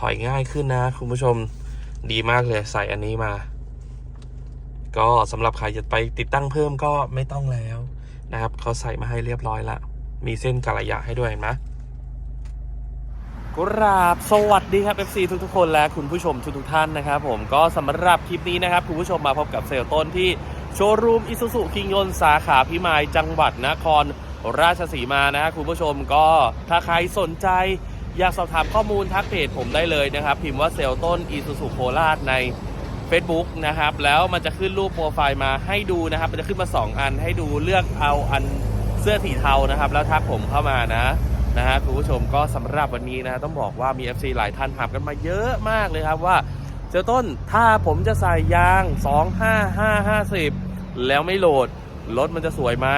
ถอยง่ายขึ้นนะ คุณผู้ชมดีมากเลยใส่อันนี้มา ก็สำหรับใครจะไปติดตั้งเพิ่มก็ไม่ต้องแล้วนะครับเขาใส่มาให้เรียบร้อยละมีเส้นกะระยะให้ด้วยเห็นไหมกราบสวัสดีครับ FC ทุกทุกๆคนและคุณผู้ชมทุกทุกๆท่านนะครับผมก็สำหรับคลิปนี้นะครับ คุณผู้ชมมาพบกับเซลล์ต้นที่โชว์รูมอิซูซุคิงยนสาขาพิมายจังหวัดนครราชสีมานะครับคุณผู้ชมก็ถ้าใครสนใจ อยากสอบถามข้อมูลทักเพจผมได้เลยนะครับ พิมพ์ว่าเซลล์ต้นอิซูซุโคราชใน Facebook นะครับ แล้วมันจะขึ้นรูปโปรไฟล์มาให้ดูนะครับ มันจะขึ้นมา 2 อันให้ดูเลือกเอาอันเสื้อสีเทานะครับ แล้วทักผมเข้ามานะนะฮะคุณผู้ชมก็สำหรับวันนี้นะต้องบอกว่ามี FC หลายท่านถามกันมาเยอะมากเลยครับว่าเจ้าต้นถ้าผมจะใส่ยาง 25550 แล้วไม่โหลด รถมันจะสวยไหม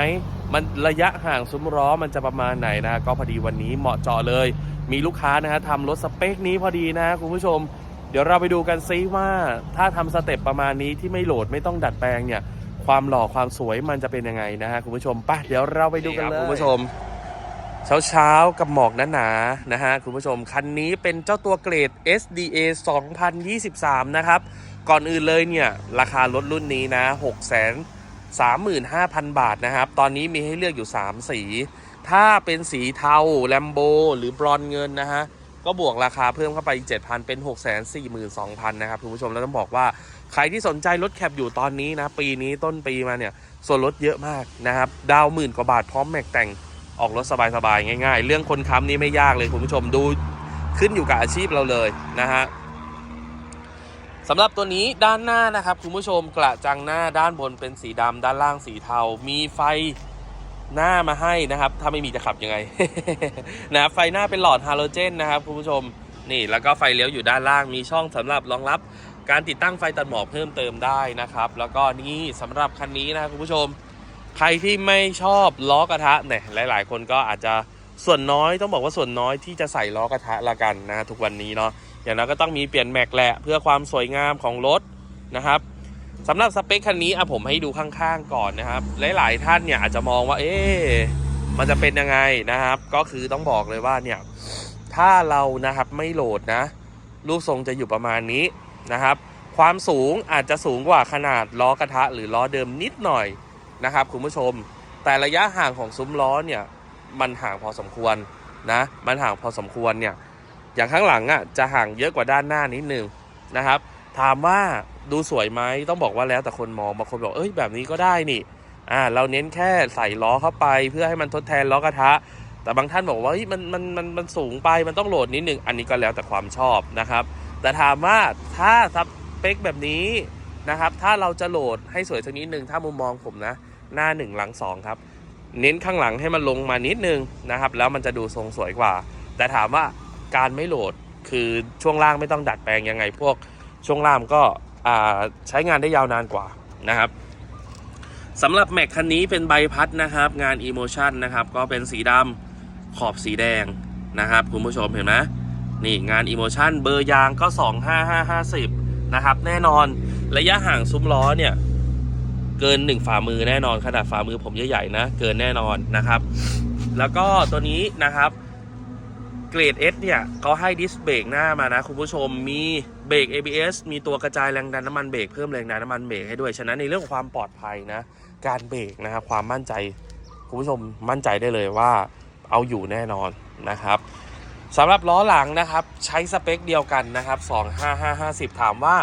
มันระยะห่างซุ้มล้อมันจะประมาณไหนนะ ก็พอดีวันนี้เหมาะเจาะเลย มีลูกค้านะฮะทำรถสเปคนี้พอดีนะคุณผู้ชม เดี๋ยวเราไปดูกันซิว่า ถ้าทำสเต็ปประมาณนี้ที่ไม่โหลดไม่ต้องดัดแปลงเนี่ย ความหล่อความสวยมันจะเป็นยังไงนะฮะคุณผู้ชมไป่ะเดี๋ยวเราไปดูกันเลยคุณผู้ชม เช้าเช้าๆกับหมอกหนาๆนะฮะคุณผู้ชมคันนี้เป็นเจ้าตัวเกรด SDA 2023 นะครับ ก่อนอื่นเลยเนี่ยราคารถรุ่นนี้นะ6 35,000 บาทนะครับ ตอนนี้มีให้เลือกอยู่ 3 สี ถ้าเป็นสีเทาแลมโบหรือบรอนเงินนะฮะ ก็บวกราคาเพิ่มเข้าไปอีก 7,000 เป็น 642,000 นะครับคุณผู้ชมแล้วต้องบอกว่าใครที่สนใจรถแคปอยู่ตอนนี้นะ ปีนี้ต้นปีมาเนี่ย ส่วนลดเยอะมากนะครับ ดาวหมื่นกว่าบาทพร้อมแม็กแต่งออกรถสบายๆ ง่าย ๆ เรื่องคนค้ำนี่ไม่ยากเลยคุณผู้ชมดูขึ้นอยู่กับอาชีพเราเลยนะฮะ สำหรับตัวนี้ด้านหน้านะครับคุณผู้ชมกระจังหน้าด้านบนเป็นสีดำด้านล่างสีเทา มีไฟหน้ามาให้นะครับ ถ้าไม่มีจะขับยังไงนะไฟหน้าเป็นหลอดฮาโลเจนนะครับคุณผู้ชมนี่แล้วก็ไฟเลี้ยวอยู่ด้านล่างมีช่องสำหรับรองรับ การติดตั้งไฟตัดหมอกเพิ่มเติมได้นะครับ แล้วก็นี่สำหรับคันนี้นะครับคุณผู้ชม ใครที่ไม่ชอบล้อกระทะเนี่ยหลาย ๆ คนก็อาจจะ ส่วนน้อยต้องบอกว่าส่วนน้อยที่จะใส่ล้อกระทะละกันนะทุกวันนี้เนาะอย่างนั้นก็ต้องมีเปลี่ยนแม็กแหละเพื่อความสวยงามของรถนะครับสำหรับสเปคคันนี้อะผมให้ดูข้างๆก่อนนะครับ หลายๆท่านเนี่ยอาจจะมองว่า เอ๊ะมันจะเป็นยังไงนะครับ ก็คือต้องบอกเลยว่าเนี่ยถ้าเรานะครับไม่โหลดนะรูปทรงจะอยู่ประมาณนี้นะครับ ความสูงอาจจะสูงกว่าขนาดล้อกระทะหรือล้อเดิมนิดหน่อยนะครับคุณผู้ชม แต่ระยะห่างของซุ้มล้อเนี่ย มันห่างพอสมควรนะ มันห่างพอสมควรเนี่ย อย่างข้างหลังอะจะห่างเยอะกว่าด้านหน้านิดนึงนะครับ ถามว่าดูสวยไหมต้องบอกว่าแล้วแต่คนมองบางคนบอกเอ้ยแบบนี้ก็ได้นี่อ่าเราเน้นแค่ใส่ล้อเข้าไป เพื่อให้มันทดแทนล้อกระทะ แต่บางท่านบอกว่าเฮ้ยมันมันมันมันสูงไปมันต้องโหลดนิดนึงอันนี้ก็แล้วแต่ความชอบนะครับ แต่ถามว่าถ้าสเปคแบบนี้นะครับ ถ้าเราจะโหลดให้สวยสักนิดนึงถ้ามุมมองผมนะ หน้า 1 หลัง 2 ครับ เน้นข้างหลังให้มันลงมานิดนึงนะครับ แล้วมันจะดูทรงสวยกว่า แต่ถามว่าการไม่โหลดคือช่วงล่างไม่ต้องดัดแปลงยังไงพวกช่วงล่างก็ใช้งานได้ยาวนานกว่านะครับสำหรับแม็กคันนี้เป็นใบพัดนะครับ งาน Emotion นะครับ ก็เป็นสีดำขอบสีแดงนะครับ คุณผู้ชมเห็นไหมนี่งาน Emotion เบอร์ยางก็ 25550 นะครับ แน่นอนระยะห่างซุ้มล้อเนี่ย เกิน 1 ฝ่ามือแน่นอนขนาดฝ่ามือผมใหญ่ๆนะ เกินแน่นอนนะครับ แล้วก็ตัวนี้นะครับเกรด S เนี่ยเขาให้ดิสเบรกหน้ามานะคุณผู้ชมมีเบรก ABS มีตัวกระจายแรงดันน้ำมันเบรกเพิ่มแรงดันน้ำมันเบรกให้ด้วย ฉะนั้นในเรื่องของความปลอดภัยนะ การเบรกนะครับความมั่นใจ คุณผู้ชมมั่นใจได้เลยว่าเอาอยู่แน่นอนนะครับ สำหรับล้อหลังนะครับใช้สเปคเดียวกันนะครับ25550 ถามว่า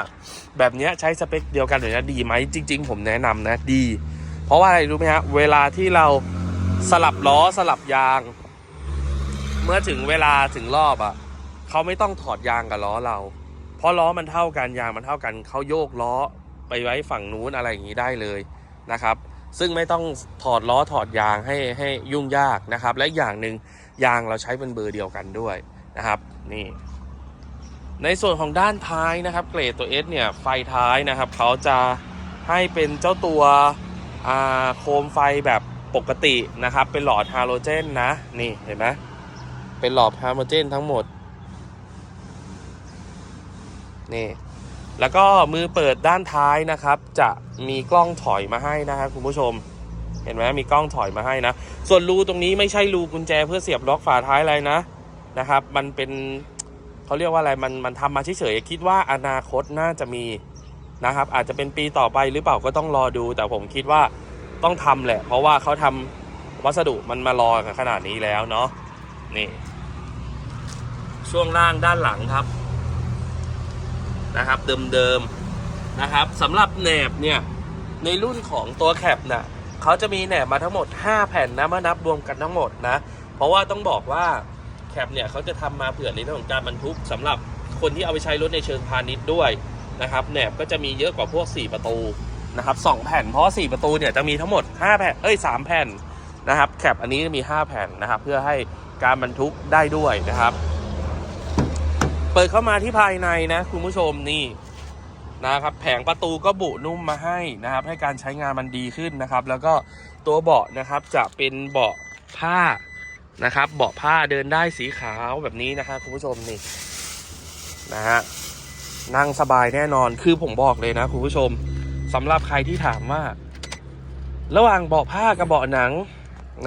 แบบนี้ใช้สเปคเดียวกันหรือจะดีไหมจริง ๆ ผมแนะนำนะดี เพราะว่าอะไรรู้ไหมฮะเวลาที่เราสลับล้อสลับยาง เมื่อถึงเวลาถึงรอบอะ่ะเขาไม่ต้องถอดยางกับล้อเรา เพราะล้อมันเท่ากันยางมันเท่ากันเขาโยกล้อไปไว้ฝั่งนู้นอะไรอย่างนี้ได้เลยนะครับ ซึ่งไม่ต้องถอดล้อถอดยางให้ให้ยุ่งยากนะครับ และอย่างหนึ่ง ยางเราใช้เป็นเบอร์เดียวกันด้วยนะครับนี่ในส่วนของด้านท้ายนะครับเกรดตัว S เนี่ยไฟท้ายนะครับเขาจะให้เป็นเจ้าตัวโคมไฟแบบปกตินะครับ เป็นหลอดฮาโลเจนนะนี่เห็นไหมเป็นหลอดฮาโลเจนทั้งหมดนี่แล้วก็มือเปิดด้านท้ายนะครับ จะมีกล้องถอยมาให้นะครับคุณผู้ชม เห็นไหมมีกล้องถอยมาให้นะ ส่วนรูตรงนี้ไม่ใช่รูกุญแจเพื่อเสียบล็อกฝาท้ายอะไรนะนะครับ มันเป็นเขาเรียกว่าอะไรมันมันทำมาเฉยๆคิดว่าอนาคตน่าจะมีนะครับ อาจจะเป็นปีต่อไปหรือเปล่าก็ต้องรอดู แต่ผมคิดว่าต้องทำแหละ เพราะว่าเขาทำวัสดุมันมารอกันขนาดนี้แล้วเนาะนี่ ช่วงล่างด้านหลังครับนะครับเดิมๆนะครับสำหรับแหนบเนี่ยในรุ่นของตัวแคปน่ะ เขาจะมีแหนบมาทั้งหมด 5 แผ่นนะเมื่อนับรวมกันทั้งหมดนะ เพราะว่าต้องบอกว่าแคปเนี่ยเขาจะทำมาเผื่อในเรื่องของการบรรทุกสำหรับคนที่เอาไปใช้รถในเชิงพาณิชย์ด้วยนะครับแหนบก็จะมีเยอะกว่าพวก 4 ประตูนะครับสองแผ่นเพราะว่า4ประตูเนี่ยจะมีทั้งหมด 5 แผ่นเอ้ย 3 แผ่นนะครับแคปอันนี้มี 5 แผ่นนะครับเพื่อให้การบรรทุกได้ด้วยนะครับ เปิดเข้ามาที่ภายในนะคุณผู้ชมนี่ นะครับแผงประตูก็บุนุ่มมาให้นะครับ ให้การใช้งานมันดีขึ้นนะครับ แล้วก็ตัวเบาะนะครับจะเป็นเบาะผ้านะครับ เบาะผ้าเดินได้สีขาวแบบนี้นะครับคุณผู้ชมนี่นะฮะนั่งสบายแน่นอนคือผมบอกเลยนะคุณผู้ชมสำหรับใครที่ถามว่า ระหว่างเบาะผ้ากับเบาะหนัง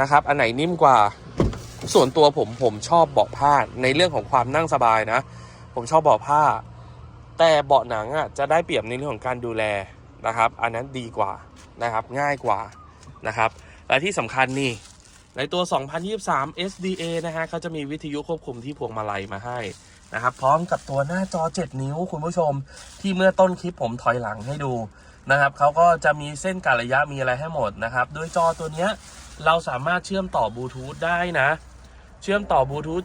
นะครับ อันไหนนิ่มกว่า ส่วนตัวผมผมชอบเบาะผ้าในเรื่องของความนั่งสบายนะ ผมชอบเบาะผ้า แต่เบาะหนังอะจะได้เปรียบในเรื่องของการดูแลนะครับ อันนั้นดีกว่านะครับง่ายกว่านะครับและที่สำคัญนี่ในตัว 2023 SDA นะฮะเขาจะมีวิทยุควบคุมที่พวงมาลัยมาให้นะครับ พร้อมกับตัวหน้าจอ 7 นิ้วคุณผู้ชม ที่เมื่อต้นคลิปผมถอยหลังให้ดูนะครับเขาก็จะมีเส้นกะระยะมีอะไรให้หมดนะครับโดยจอตัวเนี้ยเราสามารถเชื่อมต่อบลูทูธได้นะ เชื่อมต่อบลูทูธ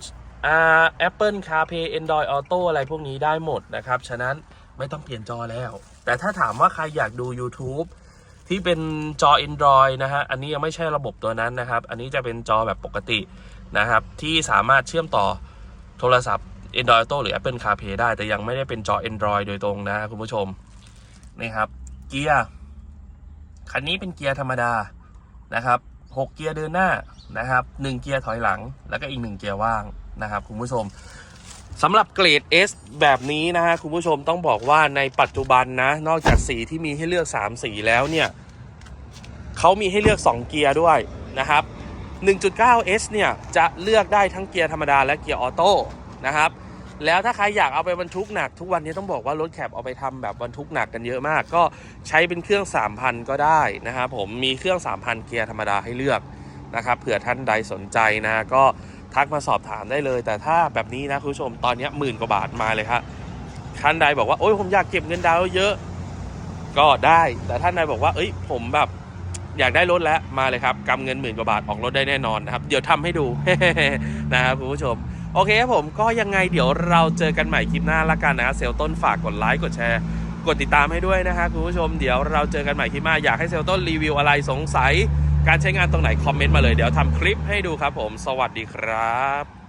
Apple CarPlay Android Auto อะไรพวกนี้ได้หมดนะครับ ฉะนั้นไม่ต้องเปลี่ยนจอแล้ว แต่ถ้าถามว่าใครอยากดู YouTube ที่เป็นจอ Android นะฮะ อันนี้ยังไม่ใช่ระบบตัวนั้นนะครับ อันนี้จะเป็นจอแบบปกตินะครับ ที่สามารถเชื่อมต่อโทรศัพท์ Android Auto หรือ Apple CarPlay ได้ แต่ยังไม่ได้เป็นจอ Android โดยตรงนะคุณผู้ชมนี่ครับ เกียร์ คันนี้เป็นเกียร์ธรรมดานะครับ 6 เกียร์เดินหน้านะครับ1เกียร์ถอยหลัง แล้วก็อีก 1 เกียร์ว่างนะครับคุณผู้ชมสำหรับเกรด S แบบนี้นะฮะคุณผู้ชมต้องบอกว่าในปัจจุบันนะ นอกจากสีที่มีให้เลือก 3 สีแล้วเนี่ยเขามีให้เลือก 2 เกียร์ด้วยนะครับ 1.9 S เนี่ยจะเลือกได้ทั้งเกียร์ธรรมดาและเกียร์ออโต้นะครับ แล้วถ้าใครอยากเอาไปบรรทุกหนัก ทุกวันนี้ต้องบอกว่ารถแคปเอาไปทำแบบบรรทุกหนักกันเยอะมาก ก็ใช้เป็นเครื่อง 3,000 ก็ได้นะครับผมมีเครื่อง 3,000 เกียร์ธรรมดาให้เลือกนะครับเผื่อท่านใดสนใจนะก็ทักมาสอบถามได้เลย แต่ถ้าแบบนี้นะคุณผู้ชมตอนนี้หมื่นกว่าบาทมาเลยครับท่านใดบอกว่าโอ้ยผมอยากเก็บเงินดาวเยอะก็ได้ แต่ท่านใดบอกว่า เอ้ยผมแบบอยากได้รถแล้วมาเลยครับกำเงินหมื่นกว่าบาทออกรถได้แน่นอนนะครับ เดี๋ยวทำให้ดูนะครับคุณผู้ชม โอเคครับผมก็ยังไงเดี๋ยวเราเจอกันใหม่คลิปหน้าละกันนะเซลต้นฝากกดไลค์กดแชร์ กดติดตามให้ด้วยนะฮะคุณผู้ชมเดี๋ยวเราเจอกันใหม่คลิปหน้าอยากให้เซลต้นรีวิวอะไรสงสัย การใช้งานตรงไหนคอมเมนต์มาเลยเดี๋ยวทำคลิปให้ดูครับผม สวัสดีครับ